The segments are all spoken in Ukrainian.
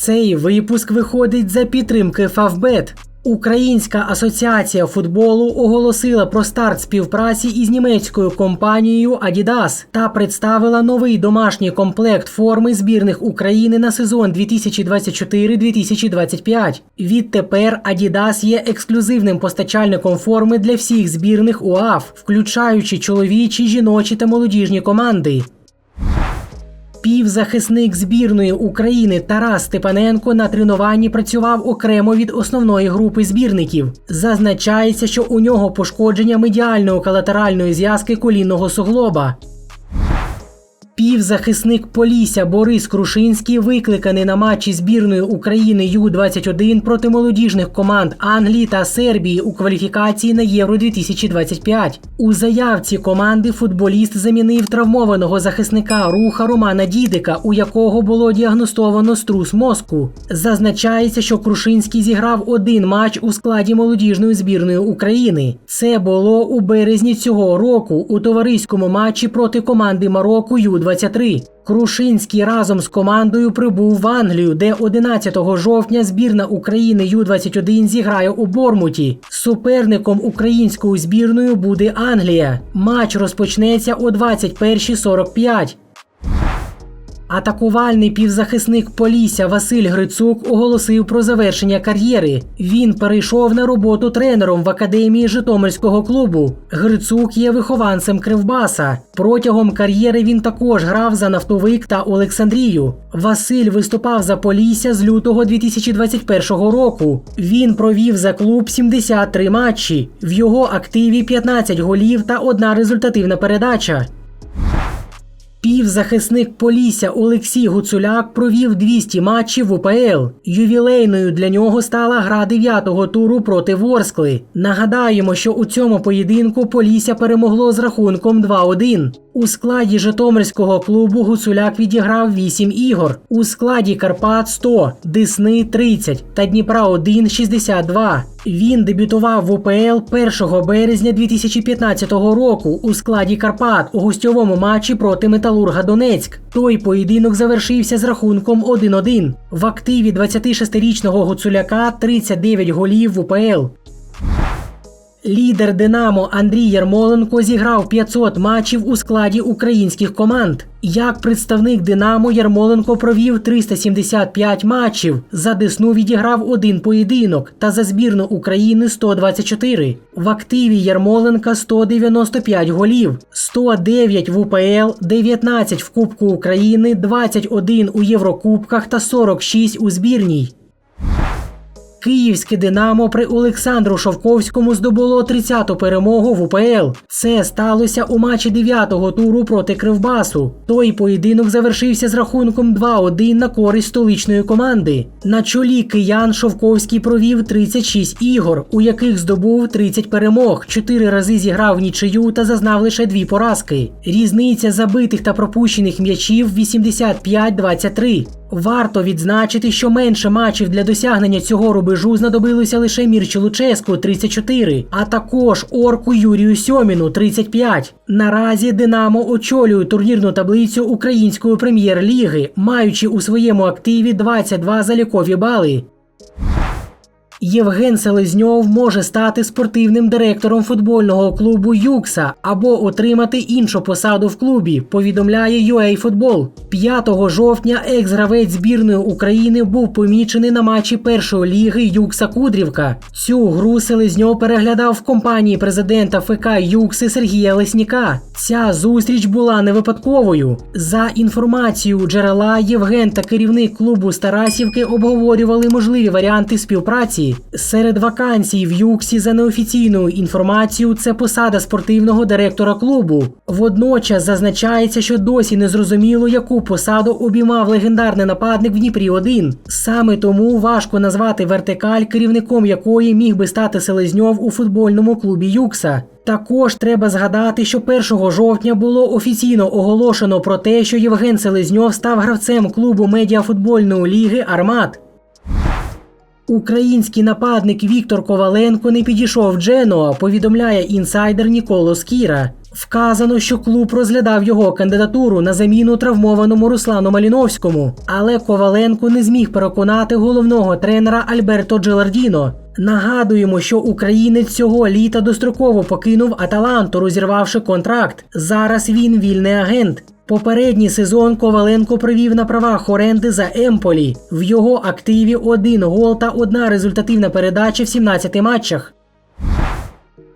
Цей випуск виходить за підтримки Фавбет. Українська асоціація футболу оголосила про старт співпраці із німецькою компанією Adidas та представила новий домашній комплект форми збірних України на сезон 2024-2025. Відтепер Adidas є ексклюзивним постачальником форми для всіх збірних УАФ, включаючи чоловічі, жіночі та молодіжні команди. Півзахисник збірної України Тарас Степаненко на тренуванні працював окремо від основної групи збірників. Зазначається, що у нього пошкодження медіальної калатеральної зв'язки колінного суглоба. Півзахисник Полісся Борис Крушинський викликаний на матчі збірної України Ю-21 проти молодіжних команд Англії та Сербії у кваліфікації на Євро 2025. У заявці команди футболіст замінив травмованого захисника руха Романа Дідика, у якого було діагностовано струс мозку. Зазначається, що Крушинський зіграв один матч у складі молодіжної збірної України. Це було у березні цього року у товариському матчі проти команди Марокко Ю-23. Крушинський разом з командою прибув в Англію, де 11 жовтня збірна України Ю-21 зіграє у Бормуті. Суперником українською збірною буде Англія. Матч розпочнеться о 21.45. Атакувальний півзахисник Полісся Василь Грицук оголосив про завершення кар'єри. Він перейшов на роботу тренером в академії Житомирського клубу. Грицук є вихованцем Кривбаса. Протягом кар'єри він також грав за нафтовик та Олександрію. Василь виступав за Полісся з лютого 2021 року. Він провів за клуб 73 матчі. В його активі 15 голів та одна результативна передача. Півзахисник Полісся Олексій Гуцуляк провів 200 матчів в УПЛ. Ювілейною для нього стала гра 9-го туру проти Ворскли. Нагадаємо, що у цьому поєдинку Полісся перемогло з рахунком 2-1. У складі Житомирського клубу Гуцуляк відіграв 8 ігор. У складі Карпат 100, Десни 30 та Дніпра 1 62. Він дебютував в УПЛ 1 березня 2015 року у складі Карпат у гостьовому матчі проти Металурга Донецьк. Той поєдинок завершився з рахунком 1-1. В активі 26-річного Гуцуляка 39 голів в УПЛ. Лідер Динамо Андрій Ярмоленко зіграв 500 матчів у складі українських команд. Як представник Динамо Ярмоленко провів 375 матчів. За Десну відіграв один поєдинок та за збірну України 124. В активі Ярмоленка 195 голів, 109 в УПЛ, 19 в Кубку України, 21 у Єврокубках та 46 у збірній. Київське Динамо при Олександру Шовковському здобуло 30-ту перемогу в УПЛ. Це сталося у матчі 9-го туру проти Кривбасу. Той поєдинок завершився з рахунком 2-1 на користь столичної команди. На чолі киян Шовковський провів 36 ігор, у яких здобув 30 перемог, 4 рази зіграв нічию та зазнав лише дві поразки. Різниця забитих та пропущених м'ячів 85-23. Варто відзначити, що менше матчів для досягнення цього рубежу знадобилося лише Мірчі Луческу 34, а також Орку Юрію Сьоміну 35. Наразі Динамо очолює турнірну таблицю Української прем'єр-ліги, маючи у своєму активі 22 залікові бали. Євген Селезньов може стати спортивним директором футбольного клубу Юкса або отримати іншу посаду в клубі. Повідомляє UA Football. 5 жовтня екс-гравець збірної України був помічений на матчі першої ліги Юкса Кудрівка. Цю гру Селезньов переглядав в компанії президента ФК Юкси Сергія Лесніка. Ця зустріч була не випадковою. За інформацією джерела Євген та керівник клубу Старасівки обговорювали можливі варіанти співпраці. Серед вакансій в Юксі за неофіційною інформацією це посада спортивного директора клубу. Водночас зазначається, що досі не зрозуміло, яку посаду обіймав легендарний нападник в Дніпрі 1 Саме тому важко назвати вертикаль, керівником якої міг би стати Селезньов у футбольному клубі Юкса. Також треба згадати, що 1 жовтня було офіційно оголошено про те, що Євген Селезньов став гравцем клубу медіафутбольної ліги Армат. Український нападник Віктор Коваленко не підійшов Дженуа, повідомляє інсайдер Ніколо Скіра. Вказано, що клуб розглядав його кандидатуру на заміну травмованому Руслану Маліновському, але Коваленко не зміг переконати головного тренера Альберто Джелардіно. Нагадуємо, що українець цього літа достроково покинув Аталанту, розірвавши контракт. Зараз він вільний агент. Попередній сезон Коваленко провів на правах оренди за Емполі. В його активі один гол та одна результативна передача в 17 матчах.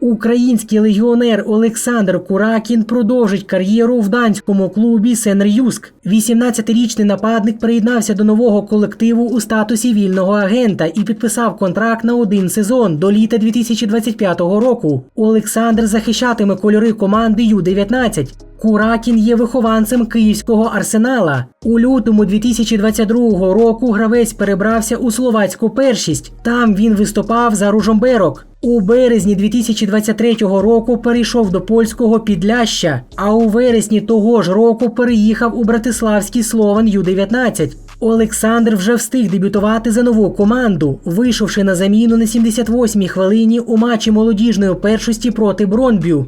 Український легіонер Олександр Куракін продовжить кар'єру в данському клубі Сенр'юск. 18-річний нападник приєднався до нового колективу у статусі вільного агента і підписав контракт на один сезон до літа 2025 року. Олександр захищатиме кольори команди Ю-19. Куракін є вихованцем київського арсенала. У лютому 2022 року гравець перебрався у словацьку першість. Там він виступав за Ружомберок. У березні 2023 року перейшов до польського Підляща, а у вересні того ж року переїхав у братиславський Слован Ю-19. Олександр вже встиг дебютувати за нову команду, вийшовши на заміну на 78-й хвилині у матчі молодіжної першості проти Бронбю.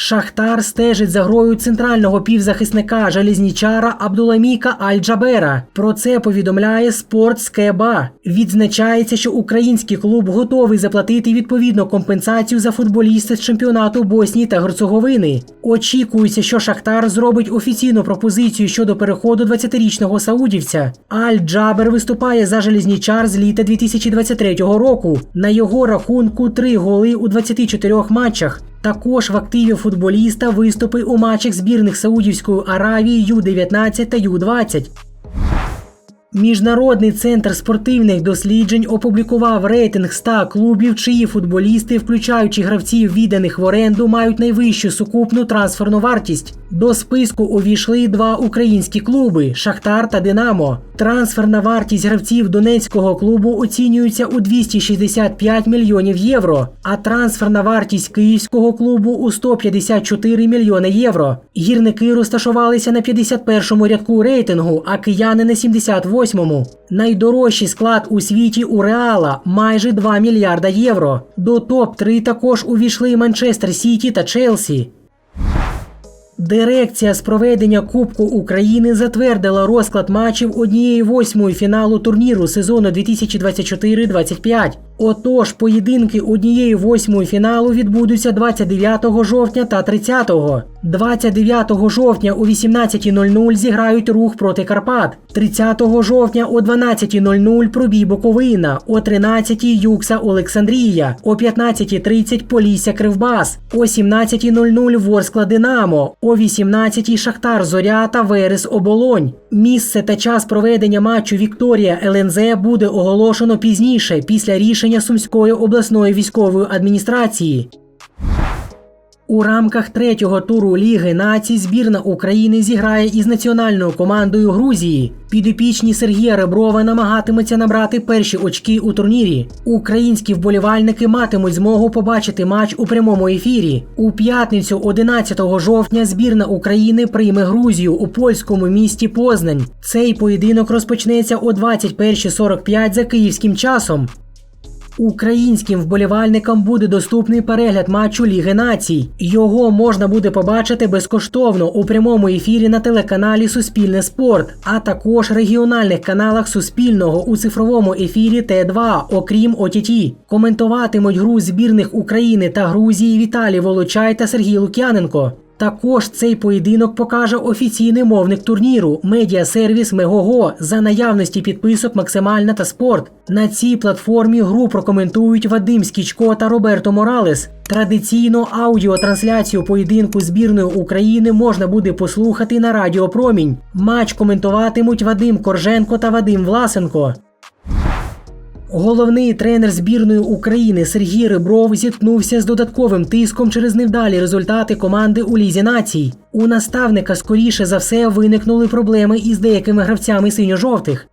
Шахтар стежить за грою центрального півзахисника Желізнічара Абдуламіка Аль-Джабера. Про це повідомляє Спортскеба. Відзначається, що український клуб готовий заплатити відповідну компенсацію за футболіста з чемпіонату Боснії та Герцеговини. Очікується, що Шахтар зробить офіційну пропозицію щодо переходу 20-річного саудівця. Аль-Джабер виступає за Желізнічар з літа 2023 року. На його рахунку три голи у 24 матчах. Також в активі футболіста виступи у матчах збірних Саудівської Аравії Ю-19 та Ю-20. Міжнародний центр спортивних досліджень опублікував рейтинг 100 клубів, чиї футболісти, включаючи гравців, відданих в оренду, мають найвищу сукупну трансферну вартість. До списку увійшли два українські клуби Шахтар та Динамо. Трансферна вартість гравців донецького клубу оцінюється у 265 мільйонів євро, а трансферна вартість київського клубу у 154 мільйони євро. Гірники розташувалися на 51-му рядку рейтингу, а кияни на 78-му. Найдорожчий склад у світі у Реала майже 2 мільярда євро. До топ-3 також увійшли Манчестер Сіті та Челсі. Дирекція з проведення Кубку України затвердила розклад матчів однієї восьмої фіналу турніру сезону 2024-25. Отож, поєдинки однієї восьмої фіналу відбудуться 29 жовтня та 30. 29 жовтня о 18.00 зіграють рух проти Карпат. 30 жовтня о 12.00 пробій Буковина, о 13.00 Юкса Олександрія, о 15.30 Полісся Кривбас, о 17.00 Ворскла Динамо, о 18.00 Шахтар Зоря та Верес Оболонь. Місце та час проведення матчу Вікторія ЛНЗ буде оголошено пізніше після рішення Сумської обласної військової адміністрації. У рамках третього туру Ліги націй збірна України зіграє із національною командою Грузії. Підопічні Сергія Реброва намагатимуться набрати перші очки у турнірі. Українські вболівальники матимуть змогу побачити матч у прямому ефірі. У п'ятницю, 11 жовтня, збірна України прийме Грузію у польському місті Познань. Цей поєдинок розпочнеться о 21.45 за київським часом. Українським вболівальникам буде доступний перегляд матчу Ліги націй. Його можна буде побачити безкоштовно у прямому ефірі на телеканалі Суспільне спорт, а також регіональних каналах Суспільного у цифровому ефірі Т2, окрім ОТТ. Коментуватимуть гру збірних України та Грузії Віталій Волочай та Сергій Лук'яненко. Також цей поєдинок покаже офіційний мовник турніру медіасервіс Мегого за наявності підписок Максимальна та спорт. На цій платформі гру прокоментують Вадим Скічко та Роберто Моралес. Традиційно аудіотрансляцію поєдинку збірної України можна буде послухати на Радіо Промінь. Матч коментуватимуть Вадим Корженко та Вадим Власенко. Головний тренер збірної України Сергій Рибров зіткнувся з додатковим тиском через невдалі результати команди у лізі націй. У наставника скоріше за все виникнули проблеми із деякими гравцями синьо-жовтих.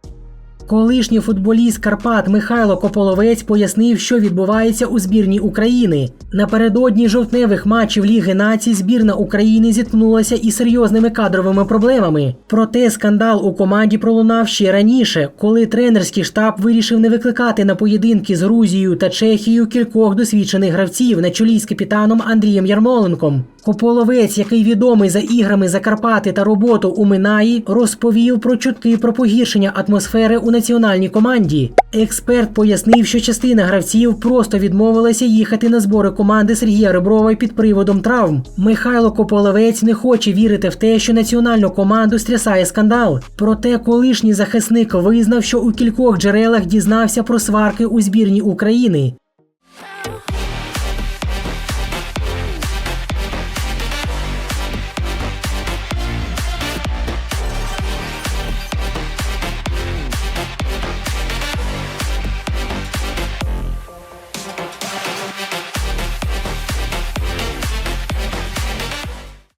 Колишній футболіст Карпат Михайло Кополовець пояснив, що відбувається у збірній України. Напередодні жовтневих матчів Ліги націй збірна України зіткнулася із серйозними кадровими проблемами. Проте скандал у команді пролунав ще раніше, коли тренерський штаб вирішив не викликати на поєдинки з Грузією та Чехією кількох досвідчених гравців на чолі з капітаном Андрієм Ярмоленком. Кополовець, який відомий за іграми Закарпати та роботу у Минаї, розповів про чутки про погіршення атмосфери у національній команді. Експерт пояснив, що частина гравців просто відмовилася їхати на збори команди Сергія Реброва під приводом травм. Михайло Кополовець не хоче вірити в те, що національну команду стрясає скандал. Проте колишній захисник визнав, що у кількох джерелах дізнався про сварки у збірні України.